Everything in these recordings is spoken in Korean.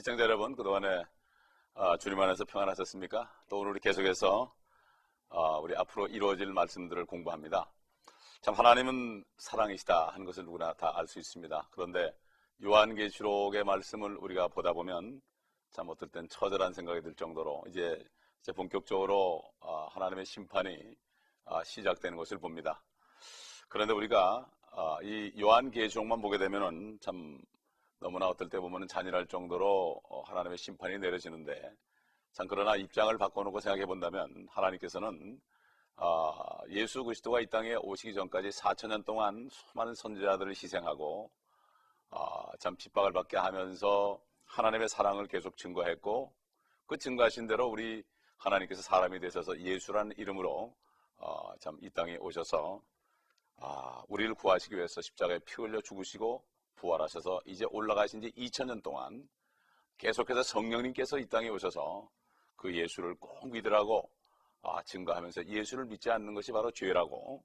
시청자 여러분, 그동안에 아, 주님 안에서 평안하셨습니까? 또 오늘 계속해서 아, 우리 앞으로 이루어질 말씀들을 공부합니다. 참 하나님은 사랑이시다 하는 것을 누구나 다 알 수 있습니다. 그런데 요한계시록의 말씀을 우리가 보다 보면 참 어떨 땐 처절한 생각이 들 정도로 이제, 본격적으로 아, 하나님의 심판이 아, 시작되는 것을 봅니다. 그런데 우리가 아, 이 요한계시록만 보게 되면은 참 너무나 어떨 때 보면 잔인할 정도로 어, 하나님의 심판이 내려지는데 참 그러나 입장을 바꿔놓고 생각해 본다면 하나님께서는 아, 예수 그리스도가 이 땅에 오시기 전까지 4천 년 동안 수많은 선지자들을 희생하고 아, 참 핍박을 받게 하면서 하나님의 사랑을 계속 증거했고 그 증거하신 대로 우리 하나님께서 사람이 되셔서 예수라는 이름으로 어, 참이 땅에 오셔서 아, 우리를 구하시기 위해서 십자가에 피 흘려 죽으시고 부활하셔서 이제 올라가신 지 2000년 동안 계속해서 성령님께서 이 땅에 오셔서 그 예수를 꼭 믿으라고 아, 증거하면서 예수를 믿지 않는 것이 바로 죄라고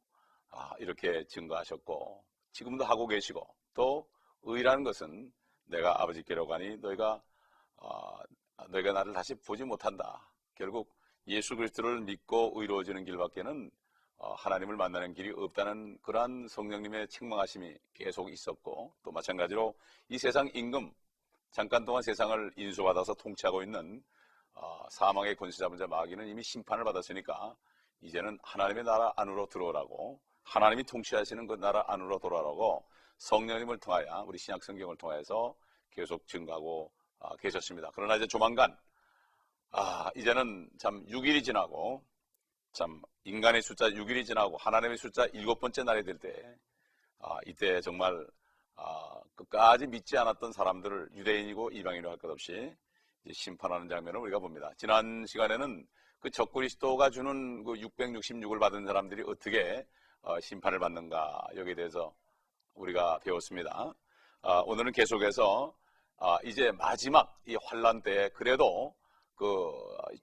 아, 이렇게 증거하셨고 지금도 하고 계시고 또 의라는 것은 내가 아버지께로 가니 너희가 아, 너희가 나를 다시 보지 못한다. 결국 예수 그리스도를 믿고 의로워지는 길밖에는 어, 하나님을 만나는 길이 없다는 그러한 성령님의 책망하심이 계속 있었고 또 마찬가지로 이 세상 임금 잠깐 동안 세상을 인수받아서 통치하고 있는 어, 사망의 권세 잡은 자 마귀는 이미 심판을 받았으니까 이제는 하나님의 나라 안으로 들어오라고 하나님이 통치하시는 그 나라 안으로 돌아오라고 성령님을 통하여 우리 신약 성경을 통해서 계속 증거하고 아, 계셨습니다. 그러나 이제 조만간 아, 이제는 참 6일이 지나고 참 인간의 숫자 6일이 지나고 하나님의 숫자 일곱 번째 날이 될 때, 아, 이때 정말 아, 끝까지 믿지 않았던 사람들을 유대인이고 이방인으로 할 것 없이 이제 심판하는 장면을 우리가 봅니다. 지난 시간에는 그 적그리스도가 주는 그 666을 받은 사람들이 어떻게 어, 심판을 받는가 여기에 대해서 우리가 배웠습니다. 아, 오늘은 계속해서 아, 이제 마지막 이 환란 때 그래도 그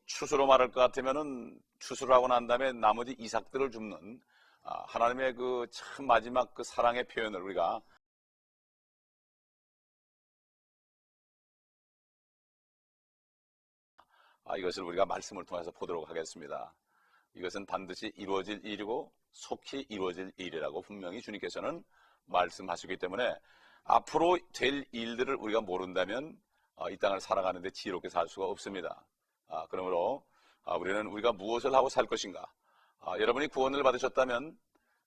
추수로 말할 것 같으면은 추수를 하고 난 다음에 나머지 이삭들을 줍는 아, 하나님의 그 참 마지막 그 사랑의 표현을 우리가 아, 이것을 우리가 말씀을 통해서 보도록 하겠습니다. 이것은 반드시 이루어질 일이고 속히 이루어질 일이라고 분명히 주님께서는 말씀하시기 때문에 앞으로 될 일들을 우리가 모른다면 어, 이 땅을 살아가는데 지혜롭게 살 수가 없습니다. 아, 그러므로 아, 우리는 우리가 무엇을 하고 살 것인가? 아, 여러분이 구원을 받으셨다면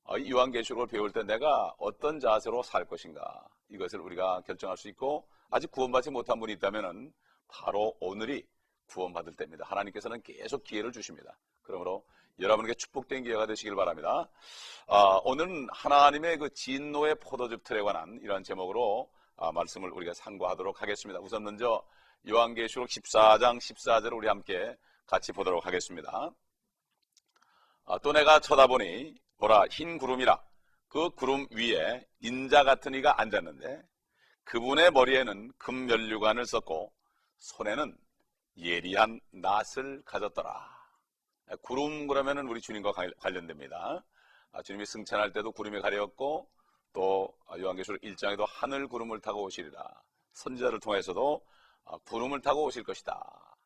어, 이 요한계시록을 배울 때 내가 어떤 자세로 살 것인가? 이것을 우리가 결정할 수 있고 아직 구원받지 못한 분이 있다면 바로 오늘이 구원받을 때입니다. 하나님께서는 계속 기회를 주십니다. 그러므로 여러분에게 축복된 기회가 되시길 바랍니다. 아, 오늘은 하나님의 그 진노의 포도즙 틀에 관한 이러한 제목으로 아, 말씀을 우리가 상고하도록 하겠습니다. 우선 먼저 요한계시록 14장 14절을 우리 함께 같이 보도록 하겠습니다. 아, 또 내가 쳐다보니 보라 흰 구름이라 그 구름 위에 인자 같은 이가 앉았는데 그분의 머리에는 금면류관을 썼고 손에는 예리한 낫을 가졌더라. 구름 그러면은 우리 주님과 관- 관련됩니다. 아, 주님이 승천할 때도 구름이 가려웠고 또 요한계시록 1장에도 하늘 구름을 타고 오시리라. 선지자를 통해서도 아, 구름을 타고 오실 것이다.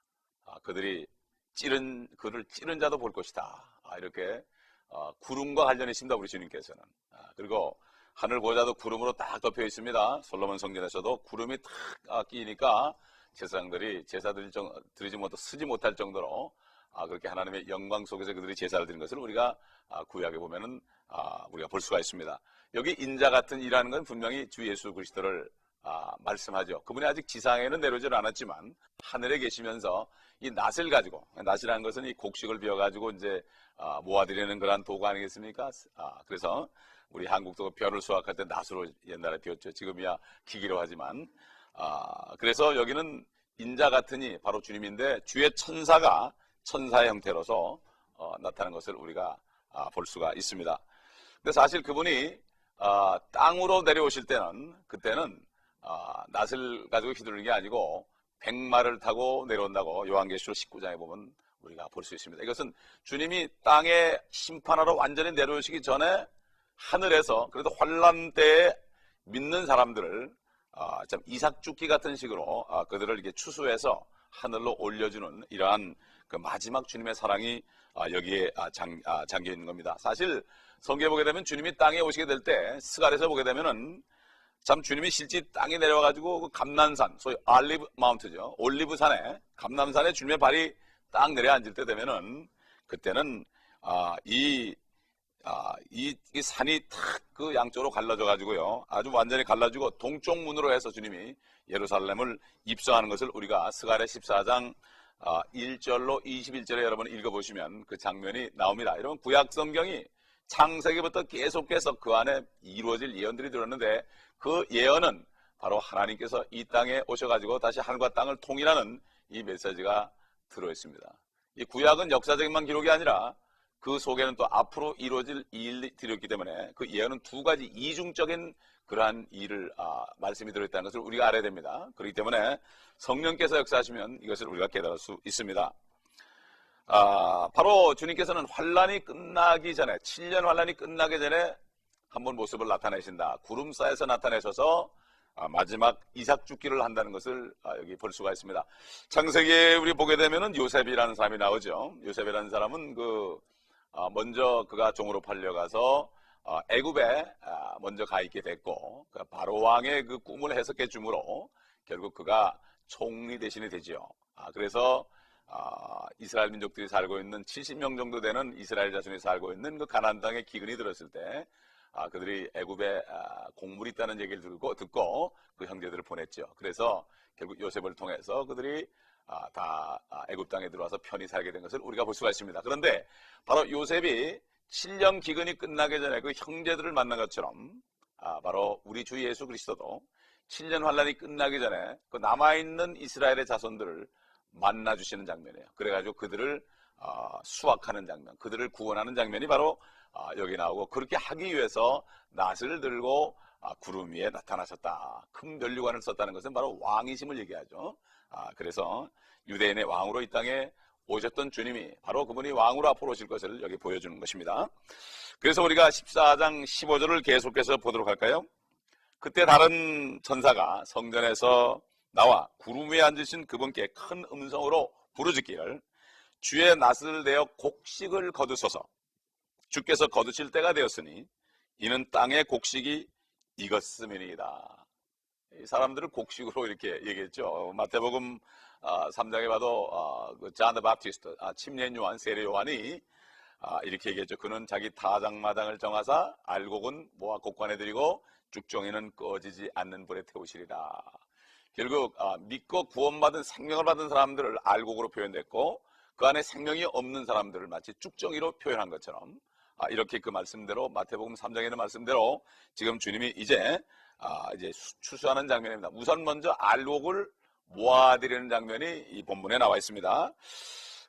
아, 그들이 찌른 그를 찌른 자도 볼 것이다. 아, 이렇게 어, 구름과 관련이 있습니다. 우리 주님께서는. 아, 그리고 하늘 보좌도 구름으로 딱 덮여 있습니다. 솔로몬 성전에서도 구름이 탁 아, 끼니까 제사장들이 제사 드리지 못해 쓰지 못할 정도로 아, 그렇게 하나님의 영광 속에서 그들이 제사를 드린 것을 우리가 아, 구약에 보면은 아, 우리가 볼 수가 있습니다. 여기 인자 같은 이라는 건 분명히 주 예수 그리스도를 아, 말씀하죠. 그분이 아직 지상에는 내려오질 않았지만 하늘에 계시면서 이 낫을 가지고 낫이라는 것은 이 곡식을 비워 가지고 이제 아, 모아드리는 그러한 도구 아니겠습니까? 아, 그래서 우리 한국도 벼를 수확할 때 낫으로 옛날에 비웠죠. 지금이야 기기로 하지만 아, 그래서 여기는 인자 같으니 바로 주님인데 주의 천사가 천사의 형태로서 어, 나타난 것을 우리가 아, 볼 수가 있습니다. 근데 사실 그분이 아, 땅으로 내려오실 때는 그때는 아, 낫을 가지고 휘두르는 게 아니고 백마를 타고 내려온다고 요한계시록 19장에 보면 우리가 볼 수 있습니다. 이것은 주님이 땅에 심판하러 완전히 내려오시기 전에 하늘에서 그래도 환란 때에 믿는 사람들을 아, 참 이삭 죽기 같은 식으로 아, 그들을 이렇게 추수해서 하늘로 올려주는 이러한 그 마지막 주님의 사랑이 아, 여기에 아, 장, 아, 잠겨 있는 겁니다. 사실 성경에 보게 되면 주님이 땅에 오시게 될 때 스갈에서 보게 되면은 참 주님이 실제 땅에 내려와가지고 그 감난산, 소위 알리브 마운트죠. 올리브산에 감남산에 주님의 발이 딱 내려앉을 때 되면은 그때는 아, 이 아, 이, 이 산이 탁 그 양쪽으로 갈라져 가지고요. 아주 완전히 갈라지고 동쪽 문으로 해서 주님이 예루살렘을 입성하는 것을 우리가 스가랴 14장 아, 1절로 21절에 여러분 읽어보시면 그 장면이 나옵니다. 여러분 구약 성경이 창세기부터 계속해서 그 안에 이루어질 예언들이 들었는데 그 예언은 바로 하나님께서 이 땅에 오셔가지고 다시 하늘과 땅을 통일하는 이 메시지가 들어있습니다. 이 구약은 역사적인만 기록이 아니라 그 속에는 또 앞으로 이루어질 일이 들었기 때문에 그 예언은 두 가지 이중적인 그러한 일을 아, 말씀이 들어있다는 것을 우리가 알아야 됩니다. 그렇기 때문에 성령께서 역사하시면 이것을 우리가 깨달을 수 있습니다. 아, 바로 주님께서는 환란이 끝나기 전에 7년 환란이 끝나기 전에 한번 모습을 나타내신다. 구름 사에서 나타내셔서 아, 마지막 이삭 죽기를 한다는 것을 아, 여기 볼 수가 있습니다. 창세기에 우리 보게 되면은 요셉이라는 사람이 나오죠. 요셉이라는 사람은 그 아, 먼저 그가 종으로 팔려가서 아, 애굽에 아, 먼저 가 있게 됐고 그 바로 왕의 그 꿈을 해석해 주므로 결국 그가 총리 대신이 되지요. 아, 그래서 아, 이스라엘 민족들이 살고 있는 70명 정도 되는 이스라엘 자손이 살고 있는 그 가나안 땅에 기근이 들었을 때 아, 그들이 애굽에 아, 곡물이 있다는 얘기를 듣고, 듣고 그 형제들을 보냈죠. 그래서 결국 요셉을 통해서 그들이 아, 다 아, 애굽 땅에 들어와서 편히 살게 된 것을 우리가 볼 수가 있습니다. 그런데 바로 요셉이 7년 기근이 끝나기 전에 그 형제들을 만난 것처럼 아, 바로 우리 주 예수 그리스도도 7년 환란이 끝나기 전에 그 남아있는 이스라엘의 자손들을 만나 주시는 장면이에요. 그래가지고 그들을 아, 수확하는 장면, 그들을 구원하는 장면이 바로 아, 여기 나오고 그렇게 하기 위해서 낫을 들고 아, 구름 위에 나타나셨다. 큰 면류관을 썼다는 것은 바로 왕이심을 얘기하죠. 아, 그래서 유대인의 왕으로 이 땅에 오셨던 주님이 바로 그분이 왕으로 앞으로 오실 것을 여기 보여주는 것입니다. 그래서 우리가 14장 15절을 계속해서 보도록 할까요? 그때 다른 천사가 성전에서 나와 구름 위에 앉으신 그분께 큰 음성으로 부르짖기를 주의 낫을 내어 곡식을 거두소서 주께서 거두실 때가 되었으니 이는 땅의 곡식이 익었음이니이다. 이 사람들을 곡식으로 이렇게 얘기했죠. 마태복음 3장에 봐도 잔드 바티스트, 아, 침례 요한, 세례 요한이 아, 이렇게 얘기했죠. 그는 자기 타작마당을 정하사 알곡은 모아 곡관에 드리고 죽종이는 꺼지지 않는 불에 태우시리라. 결국 아, 믿고 구원받은 생명을 받은 사람들을 알곡으로 표현했고 그 안에 생명이 없는 사람들을 마치 쭉정이로 표현한 것처럼 아, 이렇게 그 말씀대로 마태복음 3장에 있는 말씀대로 지금 주님이 이제 아, 이제 수- 추수하는 장면입니다. 우선 먼저 알곡을 모아드리는 장면이 이 본문에 나와 있습니다.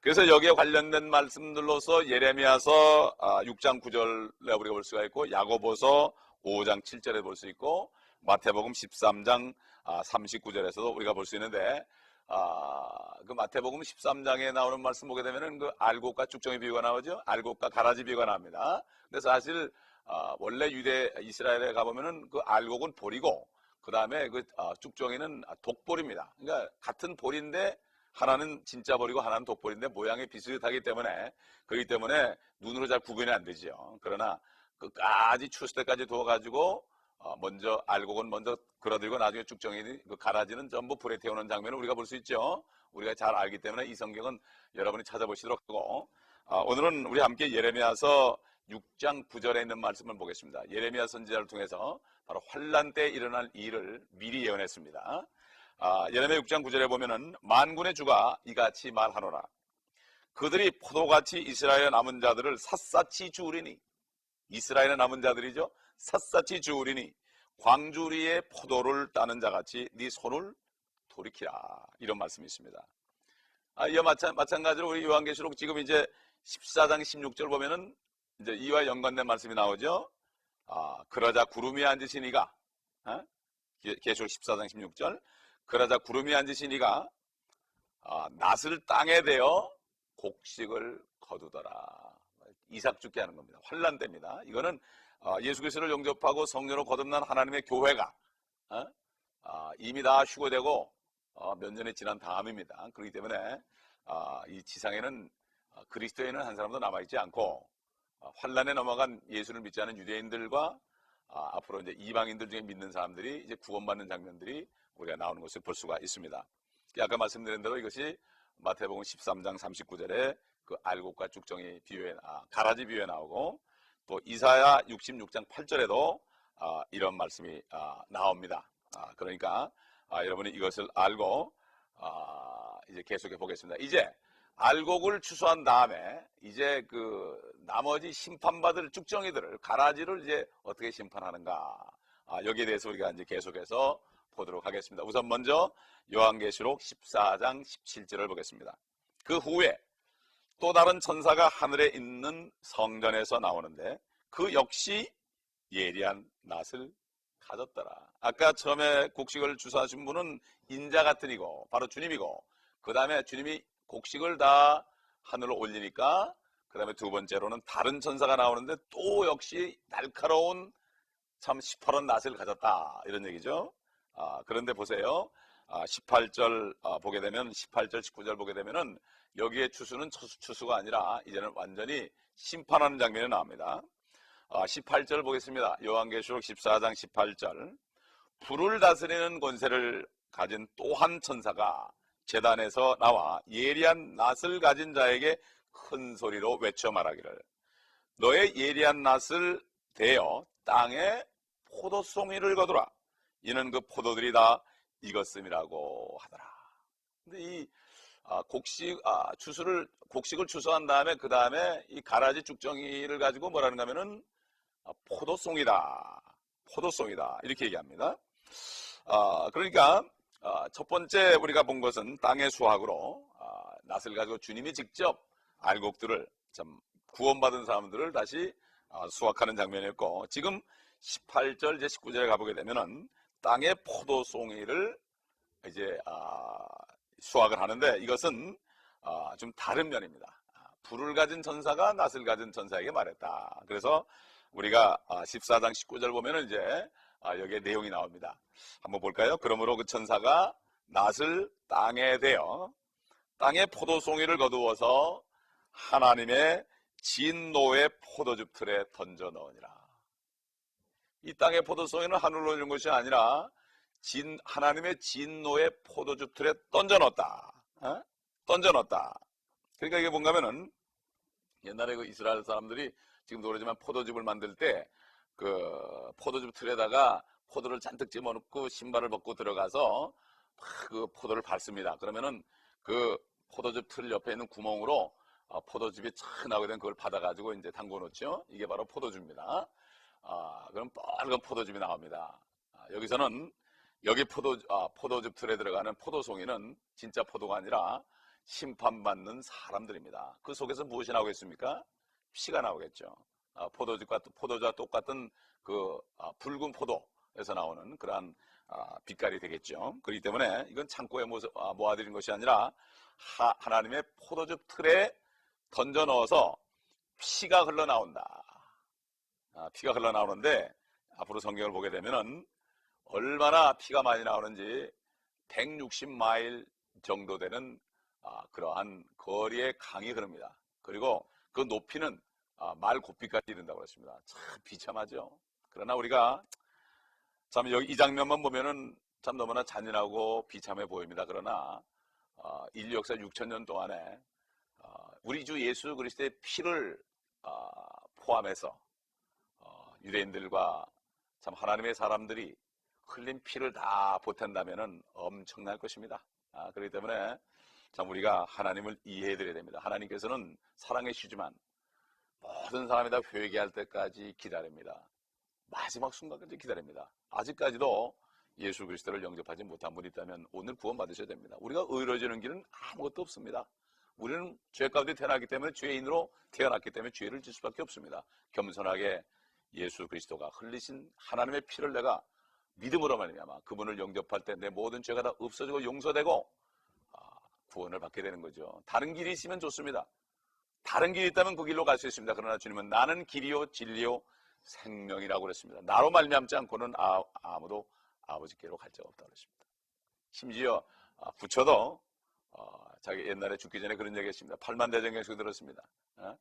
그래서 여기에 관련된 말씀들로서 예레미야서 아, 6장 9절에 우리가 볼 수가 있고 야고보서 5장 7절에 볼 수 있고 마태복음 13장 아, 39절에서도 우리가 볼 수 있는데 아, 그 마태복음 13장에 나오는 말씀 보게 되면은 그 알곡과 쭉정이 비유가 나오죠. 알곡과 가라지 비유가 나옵니다. 근데 사실 아, 원래 유대 이스라엘에 가보면은 그 알곡은 볼이고 그 다음에 그 아, 쭉정이는 독볼입니다. 그러니까 같은 볼인데 하나는 진짜 볼이고 하나는 독볼인데 모양이 비슷하기 때문에 그렇기 때문에 눈으로 잘 구분이 안 되죠. 그러나 끝까지 추수 때까지 두어가지고 어, 먼저 알곡은 먼저 걸어들고 나중에 쭉정이 그 가라지는 전부 불에 태우는 장면을 우리가 볼 수 있죠. 우리가 잘 알기 때문에 이 성경은 여러분이 찾아보시도록 하고 아, 오늘은 우리 함께 예레미야서 6장 9절에 있는 말씀을 보겠습니다. 예레미야 선지자를 통해서 바로 환란 때 일어날 일을 미리 예언했습니다. 아, 예레미야 6장 9절에 보면은 만군의 주가 이같이 말하노라. 그들이 포도같이 이스라엘의 남은 자들을 샅샅이 주우리니 이스라엘의 남은 자들이죠. 샅샅이 주우리니 광주리의 포도를 따는 자같이 네 손을 돌이키라 이런 말씀이 있습니다. 아, 이와 마찬, 마찬 가지로 우리 요한계시록 지금 이제 14장 16절 보면은 이제 이와 연관된 말씀이 나오죠. 아, 그러자 구름이 앉으시니가 어? 계- 계시록 14장 16절 그러자 구름이 앉으시니가 아, 낫을 땅에 대어 곡식을 거두더라. 이삭 죽게 하는 겁니다. 환란 때입니다. 이거는 어, 예수 그리스도를 영접하고 성령으로 거듭난 하나님의 교회가 어? 아, 이미 다 휴거되고 어, 몇 년이 지난 다음입니다. 그렇기 때문에 아, 이 지상에는 아, 그리스도인은 한 사람도 남아있지 않고 아, 환란에 넘어간 예수를 믿지 않은 유대인들과 아, 앞으로 이제 이방인들 중에 믿는 사람들이 이제 구원받는 장면들이 우리가 나오는 것을 볼 수가 있습니다. 아까 말씀드린 대로 이것이 마태복음 13장 39절에 그 알곡과 쭉정이 비유에 아, 가라지 비유에 나오고 또 이사야 66장 8절에도 아, 이런 말씀이 아, 나옵니다. 아, 그러니까 아, 여러분이 이것을 알고 아, 이제 계속해 보겠습니다. 이제 알곡을 추수한 다음에 이제 그 나머지 심판받을 쭉정이들을 가라지를 이제 어떻게 심판하는가 아, 여기에 대해서 우리가 이제 계속해서 보도록 하겠습니다. 우선 먼저 요한계시록 14장 17절을 보겠습니다. 그 후에 또 다른 천사가 하늘에 있는 성전에서 나오는데 그 역시 예리한 낫을 가졌더라. 아까 처음에 곡식을 주사하신 분은 인자 같은 이고 바로 주님이고 그 다음에 주님이 곡식을 다 하늘로 올리니까 그 다음에 두 번째로는 다른 천사가 나오는데 또 역시 날카로운 참 시퍼런 낫을 가졌다 이런 얘기죠. 아, 그런데 보세요. 아, 18절 아, 보게 되면 18절 19절 보게 되면은 여기에 추수는 추수, 추수가 아니라 이제는 완전히 심판하는 장면이 나옵니다. 아, 18절 보겠습니다. 요한계시록 14장 18절 불을 다스리는 권세를 가진 또한 천사가 재단에서 나와 예리한 낫을 가진 자에게 큰 소리로 외쳐 말하기를 너의 예리한 낫을 대어 땅에 포도송이를 거두라 이는 그 포도들이 다 익었음이라고 하더라. 근데 이 아, 곡식 아, 추수를 곡식을 추수한 다음에 그 다음에 이 가라지 쭉정이를 가지고 뭐라는가 하면은 아, 포도송이다. 포도송이다. 이렇게 얘기합니다. 아, 그러니까 아, 첫 번째 우리가 본 것은 땅의 수확으로 아, 낫을 가지고 주님이 직접 알곡들을 참 구원받은 사람들을 다시 아, 수확하는 장면이었고 지금 18절 이제 19절에 가보게 되면은 땅의 포도송이를 이제 아, 수확을 하는데 이것은 아, 좀 다른 면입니다. 아, 불을 가진 천사가 낫을 가진 천사에게 말했다. 그래서 우리가 아, 14장 19절 보면은 이제 아, 여기에 내용이 나옵니다. 한번 볼까요? 그러므로 그 천사가 낫을 땅에 대어 땅에 포도송이를 거두어서 하나님의 진노의 포도즙 틀에 던져 넣으니라. 이 땅의 포도송이는 하늘로 오는 것이 아니라 진, 하나님의 진노의 포도즙 틀에 던져 넣었다. 어? 던져 넣었다. 그러니까 이게 뭔가 하면은 옛날에 그 이스라엘 사람들이 지금도 그러지만 포도즙을 만들 때 그 포도즙 틀에다가 포도를 잔뜩 집어넣고 신발을 벗고 들어가서 막그 포도를 밟습니다. 그러면은 그 포도즙 틀 옆에 있는 구멍으로 어, 포도즙이 촥 나오게 되면 그걸 받아가지고 이제 담궈 놓죠. 이게 바로 포도즙입니다. 아, 그럼 빨간 포도즙이 나옵니다. 아, 여기서는 여기 포도, 아, 포도즙 틀에 들어가는 포도송이는 진짜 포도가 아니라 심판받는 사람들입니다. 그 속에서 무엇이 나오겠습니까? 피가 나오겠죠. 아, 포도즙과 포도주와 똑같은 그 아, 붉은 포도에서 나오는 그러한 아, 빛깔이 되겠죠. 그렇기 때문에 이건 창고에 모, 아, 모아드린 것이 아니라 하, 하나님의 포도즙 틀에 던져 넣어서 피가 흘러나온다. 아, 피가 흘러나오는데 앞으로 성경을 보게 되면은 얼마나 피가 많이 나오는지 160마일 정도 되는 아, 그러한 거리의 강이 흐릅니다. 그리고 그 높이는 아, 말 곱비까지 이른다고 했습니다. 참 비참하죠. 그러나 우리가 참 여기 이 장면만 보면은 참 너무나 잔인하고 비참해 보입니다. 그러나 어, 인류 역사 6천 년 동안에 어, 우리 주 예수 그리스도의 피를 어, 포함해서 어, 유대인들과 참 하나님의 사람들이 흘린 피를 다 보탠다면은 엄청날 것입니다. 아, 그렇기 때문에 참 우리가 하나님을 이해해 드려야 됩니다. 하나님께서는 사랑해 주지만 모든 사람이 다 회개할 때까지 기다립니다. 마지막 순간까지 기다립니다. 아직까지도 예수 그리스도를 영접하지 못한 분이 있다면 오늘 구원 받으셔야 됩니다. 우리가 의로워지는 길은 아무것도 없습니다. 우리는 죄 가운데 태어났기 때문에 죄인으로 태어났기 때문에 죄를 질 수밖에 없습니다. 겸손하게 예수 그리스도가 흘리신 하나님의 피를 내가 믿음으로 말미암아 그분을 영접할 때 내 모든 죄가 다 없어지고 용서되고 아, 구원을 받게 되는 거죠. 다른 길이 있으면 좋습니다. 다른 길이 있다면 그 길로 갈 수 있습니다. 그러나 주님은 나는 길이요 진리요 생명이라고 그랬습니다. 나로 말미암지 않고는 아, 아무도 아버지께로 갈 자가 없다고 그랬습니다. 심지어 아, 부처도 어, 자기 옛날에 죽기 전에 그런 얘기했습니다. 팔만대정경에서 들었습니다. 어?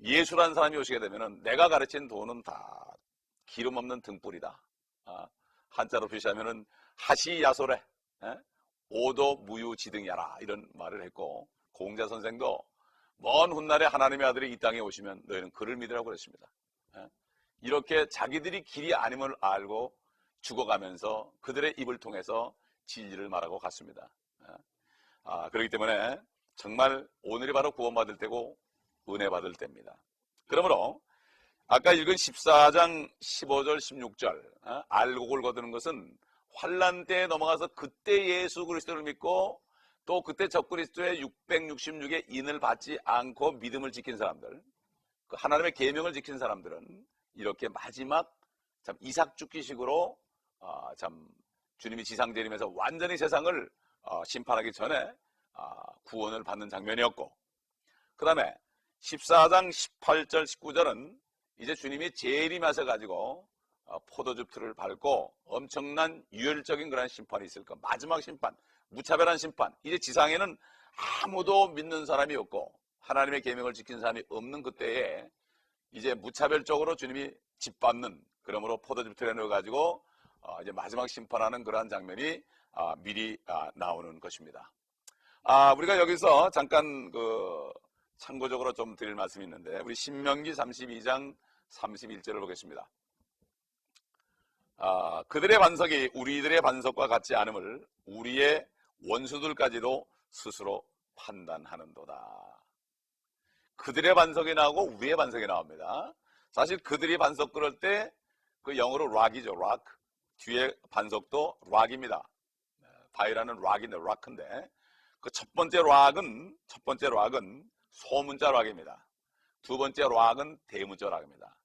예수란 사람이 오시게 되면은 내가 가르친 도는 다 기름 없는 등불이다. 아, 한자로 표시하면은 하시야소래 에? 오도 무유지등야라 이런 말을 했고 공자 선생도 먼 훗날에 하나님의 아들이 이 땅에 오시면 너희는 그를 믿으라고 그랬습니다. 에? 이렇게 자기들이 길이 아님을 알고 죽어가면서 그들의 입을 통해서 진리를 말하고 갔습니다. 에? 아, 그렇기 때문에 정말 오늘이 바로 구원받을 때고 은혜 받을 때입니다. 그러므로 아까 읽은 14장 15절 16절 어? 알곡을 거두는 것은 환란 때에 넘어가서 그때 예수 그리스도를 믿고 또 그때 적그리스도의 666의 인을 받지 않고 믿음을 지킨 사람들 그 하나님의 계명을 지킨 사람들은 이렇게 마지막 참 이삭 죽기식으로 어, 참 주님이 지상 재림에서 완전히 세상을 어, 심판하기 전에 아, 구원을 받는 장면이었고 그 다음에 14장 18절 19절은 이제 주님이 재림하셔 가지고 어, 포도즙 틀을 밟고 엄청난 유혈적인 그런 심판이 있을 거 마지막 심판 무차별한 심판 이제 지상에는 아무도 믿는 사람이 없고 하나님의 계명을 지킨 사람이 없는 그때에 이제 무차별적으로 주님이 짓밟는 그러므로 포도즙 틀에 넣어 가지고 어, 이제 마지막 심판하는 그러한 장면이 아, 미리 아, 나오는 것입니다. 아, 우리가 여기서 잠깐 그 참고적으로 좀 드릴 말씀이 있는데 우리 신명기 32장 31절을 보겠습니다. 아, 그들의 반석이 우리들의 반석과 같지 않음을 우리의 원수들까지도 스스로 판단하는도다. 그들의 반석이 나오고 우리의 반석이 나옵니다. 사실 그들이 반석 그럴 때 그 영어로 락이죠, 락. 뒤에 반석도 락입니다. 바이라는 락인데, 락인데 그 첫 번째 락은 첫 번째 락은 소문자 락입니다. 두 번째 락은 대문자 락입니다.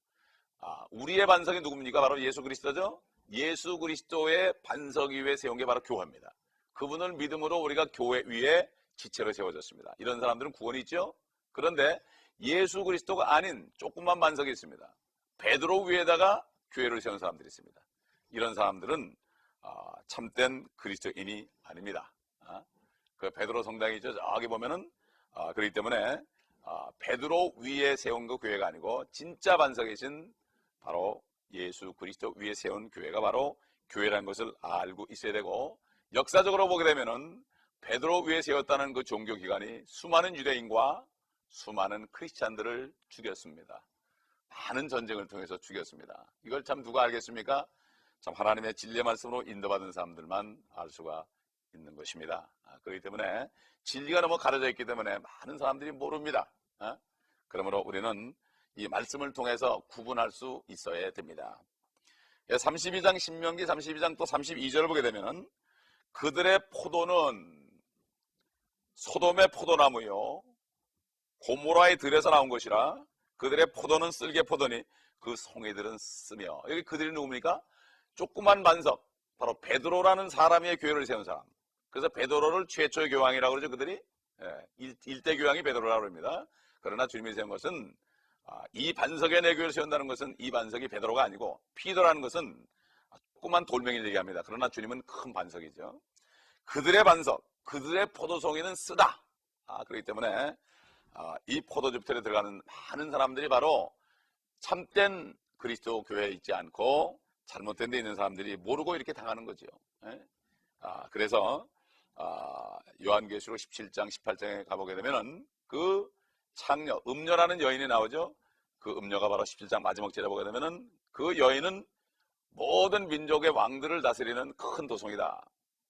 아, 우리의 반석이 누굽니까? 바로 예수 그리스도죠. 예수 그리스도의 반석 위에 세운 게 바로 교회입니다. 그분을 믿음으로 우리가 교회 위에 지체로 세워졌습니다. 이런 사람들은 구원이 있죠. 그런데 예수 그리스도가 아닌 조그만 반석이 있습니다. 베드로 위에다가 교회를 세운 사람들이 있습니다. 이런 사람들은 아, 참된 그리스도인이 아닙니다. 아, 그 베드로 성당이죠. 저기 보면은 아, 그렇기 때문에 아, 베드로 위에 세운 그 교회가 아니고 진짜 반석이신 바로 예수 그리스도 위에 세운 교회가 바로 교회라는 것을 알고 있어야 되고 역사적으로 보게 되면은 베드로 위에 세웠다는 그 종교 기관이 수많은 유대인과 수많은 크리스찬들을 죽였습니다. 많은 전쟁을 통해서 죽였습니다. 이걸 참 누가 알겠습니까? 참 하나님의 진리의 말씀으로 인도받은 사람들만 알 수가 있는 것입니다. 아, 그렇기 때문에 진리가 너무 가려져 있기 때문에 많은 사람들이 모릅니다. 어? 그러므로 우리는 이 말씀을 통해서 구분할 수 있어야 됩니다. 32장 신명기 32장 또 32절을 보게 되면은 그들의 포도는 소돔의 포도나무요 고모라의 들에서 나온 것이라 그들의 포도는 쓸개 포도니 그 송이들은 쓰며 여기 그들이 누굽니까? 조그만 반석 바로 베드로라는 사람의 교회를 세운 사람 그래서 베드로를 최초의 교황이라고 그러죠 그들이? 예, 일, 대 교황이 베드로라고 합니다. 그러나 주님이 세운 것은 아, 이 반석에 내 교회를 세운다는 것은 이 반석이 베드로가 아니고 피더라는 것은 조그만 돌멩이를 얘기합니다. 그러나 주님은 큰 반석이죠. 그들의 반석 그들의 포도송이는 쓰다. 아, 그렇기 때문에 아, 이 포도즙틀에 들어가는 많은 사람들이 바로 참된 그리스도 교회에 있지 않고 잘못된 데 있는 사람들이 모르고 이렇게 당하는 거죠. 예? 아, 그래서 아, 요한계시록 17장 18장에 가보게 되면은 그 창녀 음녀라는 여인이 나오죠. 그 음녀가 바로 17장 마지막 절에 보게 되면은 그 여인은 모든 민족의 왕들을 다스리는 큰 도성이다.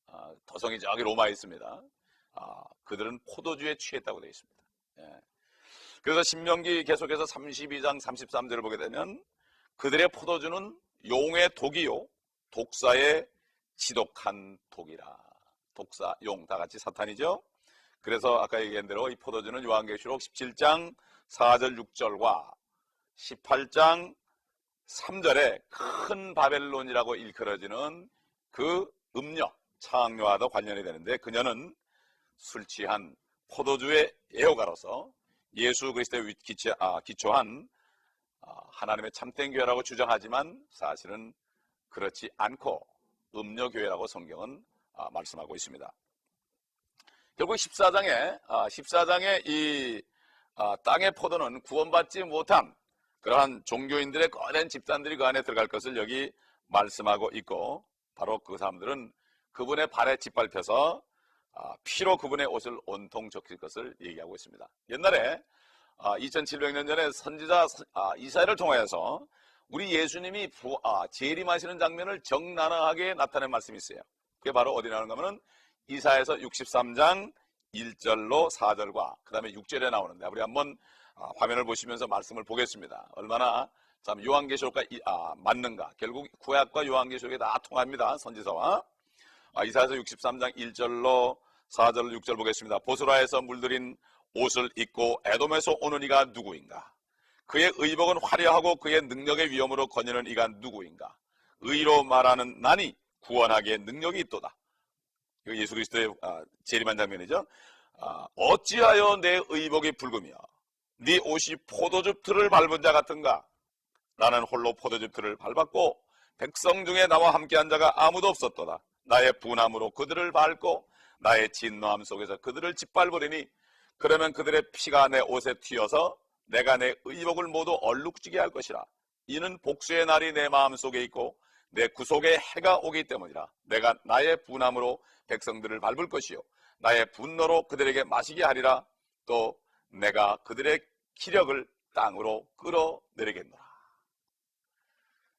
아, 도성이 저기 로마에 있습니다. 아, 그들은 포도주에 취했다고 되어 있습니다. 예. 그래서 신명기 계속해서 32장 33절을 보게 되면 그들의 포도주는 용의 독이요 독사의 지독한 독이라 독사 용 다 같이 사탄이죠? 그래서 아까 얘기한 대로 이 포도주는 요한계시록 17장 4절 6절과 18장 3절에 큰 바벨론이라고 일컬어지는 그 음녀 창녀와도 관련이 되는데 그녀는 술 취한 포도주의 애호가로서 예수 그리스도에 기초, 아, 기초한 아, 하나님의 참된 교회라고 주장하지만 사실은 그렇지 않고 음료교회라고 성경은 아, 말씀하고 있습니다. 결국 14장에 14장에 이 아, 땅의 포도는 구원받지 못한 그러한 종교인들의 거대한 집단들이 그 안에 들어갈 것을 여기 말씀하고 있고 바로 그 사람들은 그분의 발에 짓밟혀서 아, 피로 그분의 옷을 온통 적실 것을 얘기하고 있습니다. 옛날에 2700년 전에 선지자 아, 이사야를 통하여서 우리 예수님이 부, 아, 재림하시는 장면을 적나라하게 나타낸 말씀이 있어요. 그게 바로 어디 나오는가 하면 이사에서 63장 1절로 4절과 그 다음에 6절에 나오는데 우리 한번 아, 화면을 보시면서 말씀을 보겠습니다. 얼마나 참 요한계시록과 이- 아, 맞는가. 결국 구약과 요한계시록이 다 통합니다. 선지서와. 아, 이사에서 63장 1절로 4절 6절 보겠습니다. 보스라에서 물들인 옷을 입고 에돔에서 오는 이가 누구인가? 그의 의복은 화려하고 그의 능력의 위엄으로 거니는 이가 누구인가? 의로 말하는 나니 구원하기에 능력이 있도다. 이거 예수 그리스도의 아, 재림한 장면이죠. 아, 어찌하여 내 의복이 붉으며 네 옷이 포도즙 틀을 밟은 자 같은가? 나는 홀로 포도즙 틀을 밟았고 백성 중에 나와 함께한 자가 아무도 없었도다. 나의 분함으로 그들을 밟고 나의 진노함 속에서 그들을 짓밟으리니 그러면 그들의 피가 내 옷에 튀어서 내가 내 의복을 모두 얼룩지게 할 것이라. 이는 복수의 날이 내 마음 속에 있고 내 구속에 해가 오기 때문이라. 내가 나의 분함으로 백성들을 밟을 것이요. 나의 분노로 그들에게 마시게 하리라. 또 내가 그들의 기력을 땅으로 끌어내리겠노라.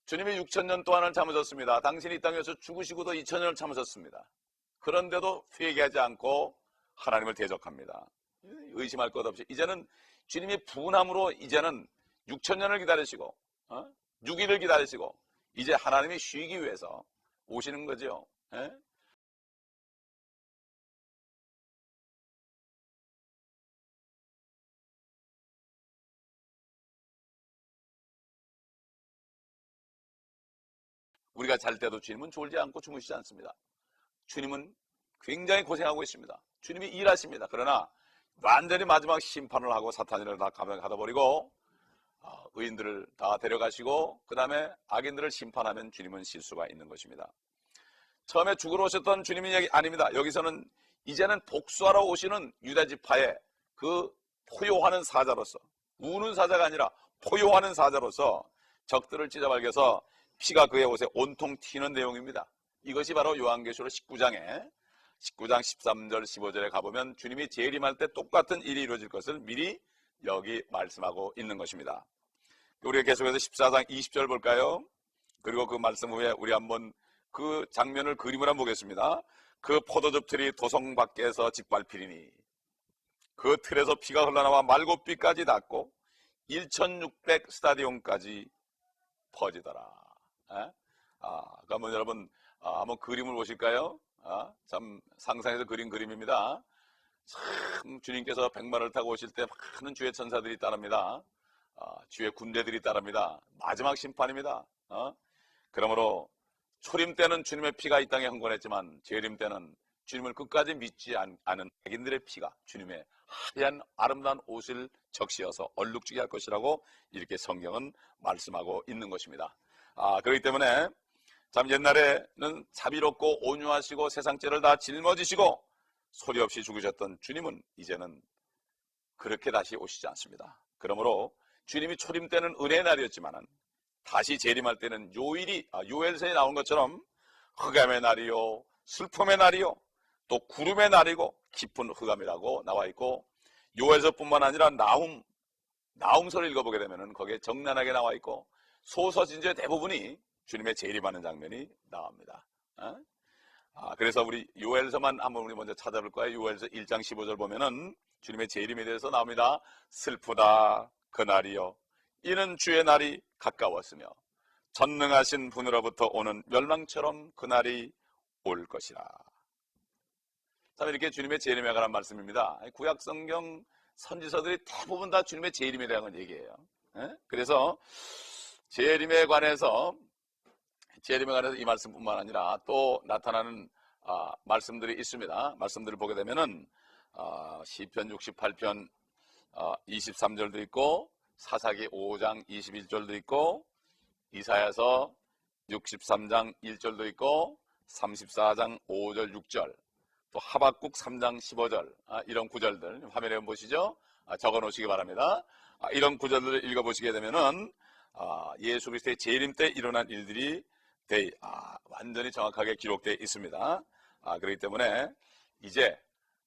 주님이 6천년 동안을 참으셨습니다. 당신이 이 땅에서 죽으시고도 2천년을 참으셨습니다. 그런데도 회개하지 않고 하나님을 대적합니다. 의심할 것 없이 이제는 주님이 분함으로 이제는 6천년을 기다리시고 어? 6일을 기다리시고 이제 하나님이 쉬기 위해서 오시는 거죠. 예? 우리가 잘 때도 주님은 졸지 않고 주무시지 않습니다. 주님은 굉장히 고생하고 있습니다. 주님이 일하십니다. 그러나 완전히 마지막 심판을 하고 사탄이를 다 어, 의인들을 다 데려가시고 그 다음에 악인들을 심판하면 주님은 실 수가 있는 것입니다. 처음에 죽으러 오셨던 주님이 여기 아닙니다. 여기서는 이제는 복수하러 오시는 유다 지파의 그 포효하는 사자로서 우는 사자가 아니라 포효하는 사자로서 적들을 찢어발겨서 피가 그의 옷에 온통 튀는 내용입니다. 이것이 바로 요한계시록 19장에 19장 13절 15절에 가보면 주님이 재림할 때 똑같은 일이 이루어질 것을 미리 여기 말씀하고 있는 것입니다. 우리가 계속해서 14장 20절 볼까요? 그리고 그 말씀 후에 우리 한번 그 장면을 그림을 한번 보겠습니다. 그 포도즙 틀이 도성 밖에서 짓밟히리니 그 틀에서 피가 흘러나와 말고삐까지 닿고 1600 스타디움까지 퍼지더라. 에? 아, 그러면 여러분 아, 한번 그림을 보실까요? 아, 참 상상해서 그린 그림입니다. 참 주님께서 백마를 타고 오실 때 많은 주의 천사들이 따릅니다. 아, 주의 군대들이 따릅니다. 마지막 심판입니다. 어? 그러므로 초림 때는 주님의 피가 이 땅에 흥건했지만 재림 때는 주님을 끝까지 믿지 않, 않은 백인들의 피가 주님의 하얀 아름다운 옷을 적시어서 얼룩지게 할 것이라고 이렇게 성경은 말씀하고 있는 것입니다. 아, 그렇기 때문에 참 옛날에는 자비롭고 온유하시고 세상 죄를 다 짊어지시고 소리 없이 죽으셨던 주님은 이제는 그렇게 다시 오시지 않습니다. 그러므로 주님이 초림 때는 은혜의 날이었지만은 다시 재림할 때는 요일이 아, 요엘서에 나온 것처럼 흑암의 날이요 슬픔의 날이요 또 구름의 날이고 깊은 흑암이라고 나와 있고 요엘서뿐만 아니라 나훔 나훔서를 읽어보게 되면은 거기에 정난하게 나와 있고 소서 진주의 대부분이 주님의 재림하는 장면이 나옵니다. 어? 아, 그래서 우리 요엘서만 한번 우리 먼저 찾아볼 거예요. 요엘서 1장 15절 보면은 주님의 재림에 대해서 나옵니다. 슬프다 그날이요. 이는 주의 날이 가까웠으며 전능하신 분으로부터 오는 멸망처럼 그날이 올 것이라. 참 이렇게 주님의 재림에 관한 말씀입니다. 구약 성경 선지서들이 대부분 다 주님의 재림에 대한. 예? 그래서 재림에 관해서 재림에 관해서 이 말씀뿐만 아니라 또 나타나는 아, 말씀들이 있습니다. 말씀들을 보게 되면은 아, 시편 68편 아, 23절도 있고 사사기 5장 21절도 있고 이사야서 63장 1절도 있고 34장 5절 6절 또 하박국 3장 15절 아, 이런 구절들 화면에 보시죠. 아, 적어 놓으시기 바랍니다. 아, 이런 구절들을 읽어 보시게 되면은 아, 예수 그리스도의 재림 때 일어난 일들이 대, 아, 완전히 정확하게 기록되어 있습니다. 아, 그렇기 때문에 이제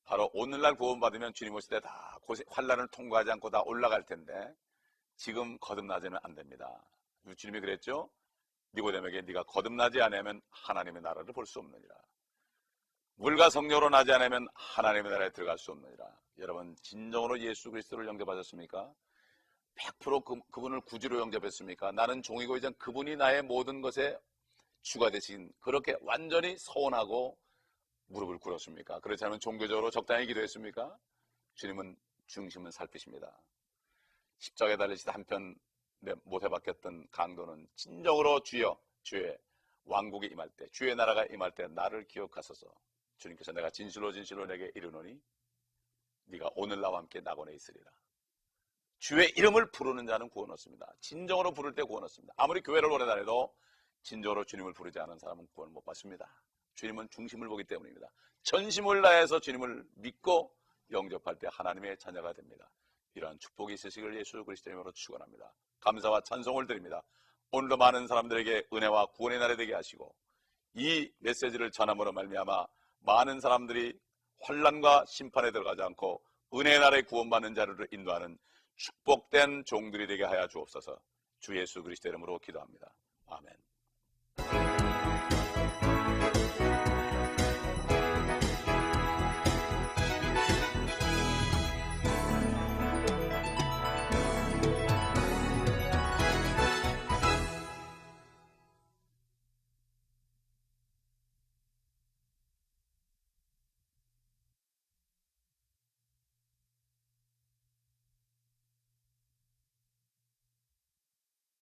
바로 오늘날 구원받으면 주님 오실 때 다 환란을 통과하지 않고 다 올라갈 텐데 지금 거듭나지는 안 됩니다. 주님이 그랬죠. 니고데에게 네가 거듭나지 않으면 하나님의 나라를 볼 수 없느니라. 물과 성령으로 나지 않으면 하나님의 나라에 들어갈 수 없느니라. 여러분 진정으로 예수 그리스도를 영접하셨습니까? 100% 그, 그분을 구주로 영접했습니까? 나는 종이고 이제 그분이 나의 모든 것에 주가 되신 그렇게 완전히 서원하고 무릎을 꿇었습니까? 그렇지 않으면 종교적으로 적당히 기도했습니까? 주님은 중심은 살피십니다. 십자가에 달리시다 한편 못해 박혔던 강도는 진정으로 주여 주의 왕국이 임할 때 주의 나라가 임할 때 나를 기억하소서 주님께서 내가 진실로 진실로 내게 이르노니 네가 오늘 나와 함께 낙원에 있으리라 주의 이름을 부르는 자는 구원 얻습니다 진정으로 부를 때 구원 얻습니다 아무리 교회를 오래 다녀도 진정으로 주님을 부르지 않은 사람은 구원 못 받습니다 주님은 중심을 보기 때문입니다 전심을 다해서 주님을 믿고 영접할 때 하나님의 자녀가 됩니다 이러한 축복이 있으시길 예수 그리스도의 이름으로 축원합니다. 감사와 찬송을 드립니다. 오늘도 많은 사람들에게 은혜와 구원의 날이 되게 하시고 이 메시지를 전함으로 말미암아 많은 사람들이 환란과 심판에 들어가지 않고 은혜의 날에 구원받는 자를 인도하는 축복된 종들이 되게 하여 주옵소서. 주 예수 그리스도 이름으로 기도합니다. 아멘. thank you